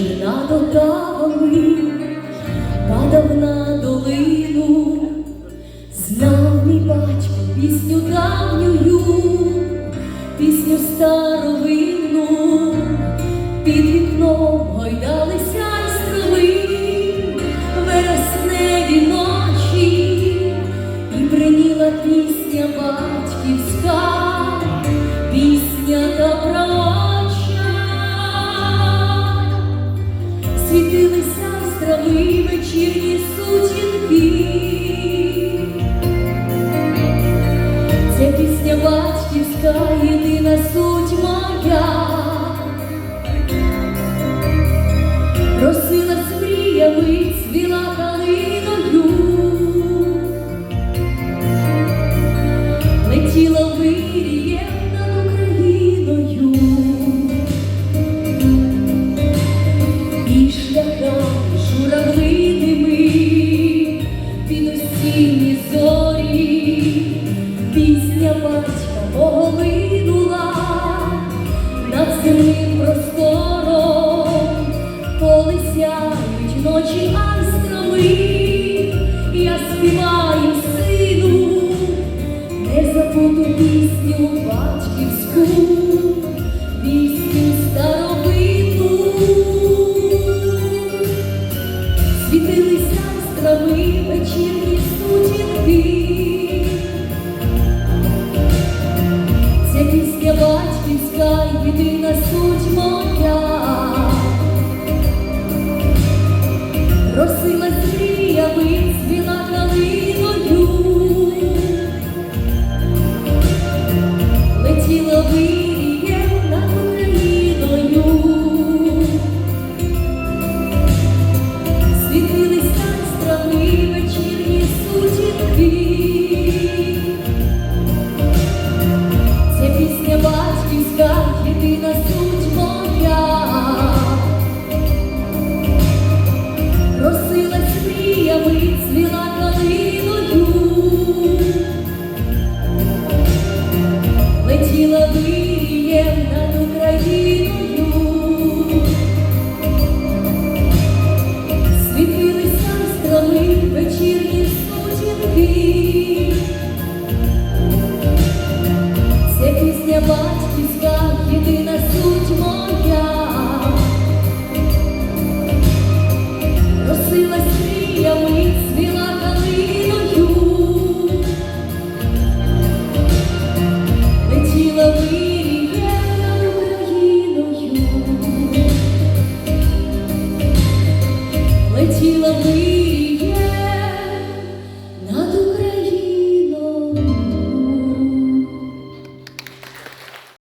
вечір над Отавами падав на долину, знав мій батько пісню давнюю, пісню старовинну, під вікном гойдалися строми, вересневі ночі, і приніла пісня батьківська, пісня та проща. Страви вечірні сутінки. Ця пісня батьківська, єдина суть моя. Просила з мріями, цвіла калиною. Батька мого линула над земним простором, коли сяють ночі астрови, я співаю сину, не забуду пісню батьківську, батьківська, мрія, суть моя. feel like a leader.